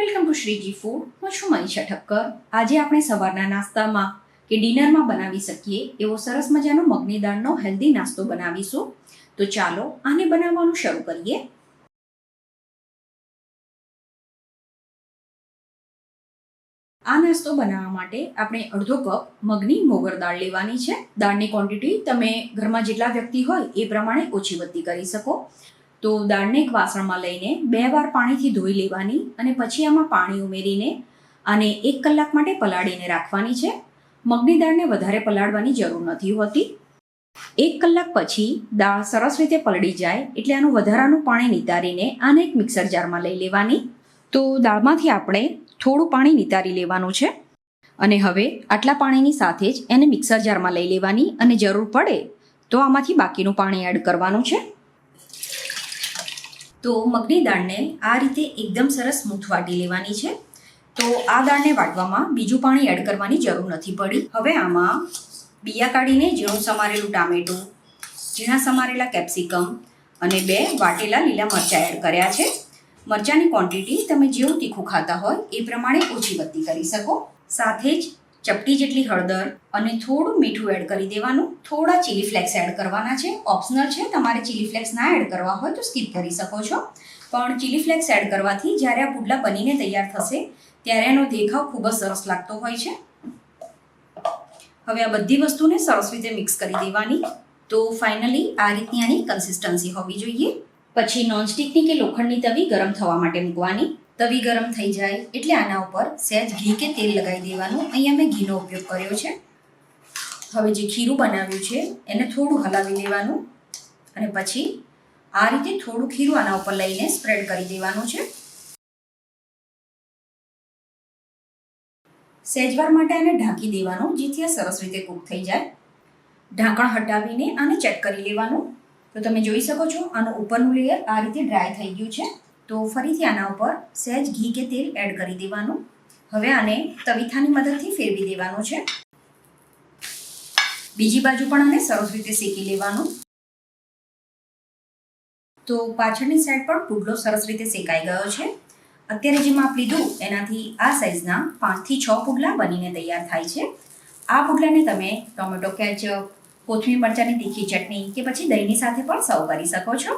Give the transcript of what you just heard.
Welcome to Shriji food. હું છું મનીષા ઠક્કર. આજે આપણે સવારના નાસ્તામાં કે ડિનરમાં બનાવી શકીએ એવો સરસ મજાનો મગની દાળનો હેલ્ધી નાસ્તો બનાવીશું. તો ચાલો આને બનાવવાનું શરૂ કરીએ. આ નાસ્તો બનાવવા માટે આપણે અડધો કપ મગની મોગર દાળ લેવાની છે. દાળની ક્વોન્ટિટી તમે ઘરમાં જેટલા વ્યક્તિ હોય એ પ્રમાણે ઓછી વધતી કરી શકો. તો દાળને એક વાસણમાં લઈને બે વાર પાણીથી ધોઈ લેવાની અને પછી આમાં પાણી ઉમેરીને અને એક કલાક માટે પલાળીને રાખવાની છે. મગની દાળને વધારે પલાળવાની જરૂર નથી હોતી. એક કલાક પછી દાળ સરસ રીતે પલળી જાય એટલે આનું વધારાનું પાણી નિતારીને આને એક મિક્સર જારમાં લઈ લેવાની. તો દાળમાંથી આપણે થોડું પાણી નિતારી લેવાનું છે. અને હવે આટલા પાણીની સાથે જ એને મિક્સર જારમાં લઈ લેવાની અને જરૂર પડે તો આમાંથી બાકીનું પાણી એડ કરવાનું છે. તો મગની દાળને આ રીતે એકદમ સરસ સ્મૂથ વાટી લેવાની છે. તો આ દાળને વાટવામાં બીજું પાણી એડ કરવાની જરૂર નથી પડી. હવે આમાં બિયા કાઢીને ઝીણું સમારેલું ટામેટું, ઝીણા સમારેલા કેપ્સિકમ અને બે વાટેલા લીલા મરચાં એડ કર્યા છે. મરચાંની ક્વોન્ટિટી તમે જેવું તીખું ખાતા હોય એ પ્રમાણે ઓછી વધતી કરી શકો. સાથે જ ચપટી જેટલી હળદર અને થોડું મીઠું એડ કરી દેવાનું. થોડા ચીલી ફ્લેક્સ એડ કરવાના છે. ઓપ્શનલ છે. તમારે ચીલી ફ્લેક્સ ના એડ કરવા હોય તો સ્કીપ કરી શકો છો. પણ ચીલી ફ્લેક્સ એડ કરવાથી જ્યારે આ પુડલા બનીને તૈયાર થશે, ત્યારે એનો દેખાવ ખૂબ જ સરસ લાગતો હોય છે. હવે આ બધી વસ્તુને સરસ રીતે મિક્સ કરી દેવાની. તો ફાઇનલી આ રીતની આની કન્સિસ્ટન્સી હોવી જોઈએ. પછી નોનસ્ટિકની કે લોખંડની તવી ગરમ થવા માટે મૂકવાની. તવી ગરમ થઈ જાય એટલે આના ઉપર સહેજ ઘી કે તેલ લગાવી દેવાનું. અહીંયા મેં ઘીનો ઉપયોગ કર્યો છે. હવે જે ખીરું બનાવ્યું છે, એને થોડું હલાવી લેવાનું અને પછી આ રીતે થોડું ખીરું આના ઉપર લઈને સ્પ્રેડ કરી દેવાનું છે. સહેજવાર માટે આને ઢાંકી દેવાનું, જેથી આ સરસ રીતે કૂક થઈ જાય. ઢાંકણ હટાવીને આને ચેક કરી લેવાનું. તો તમે જોઈ શકો છો, આનું ઉપરનું લેયર આ રીતે ડ્રાય થઈ ગયું છે. તો ફરીથી આના ઉપર સહેજ ઘી કે તેલ એડ કરી દેવાનું. હવે આને તવીથાની મદદથી ફેરવી દેવાનું છે. બીજી બાજુ પણ આને સરસ રીતે શેકી લેવાનું. તો પાછળની સાઈડ પણ પુડલો સરસ રીતે શેકાઈ ગયો છે. અત્યારે જે માપ લીધું એનાથી આ સાઈઝના પાંચથી છ પુડલા બનીને તૈયાર થાય છે. આ પુડલાને તમે ટોમેટો, કેચઅપ, કોથમીર મરચાંની તીખી ચટણી કે પછી દહીંની સાથે પણ સર્વ કરી શકો છો.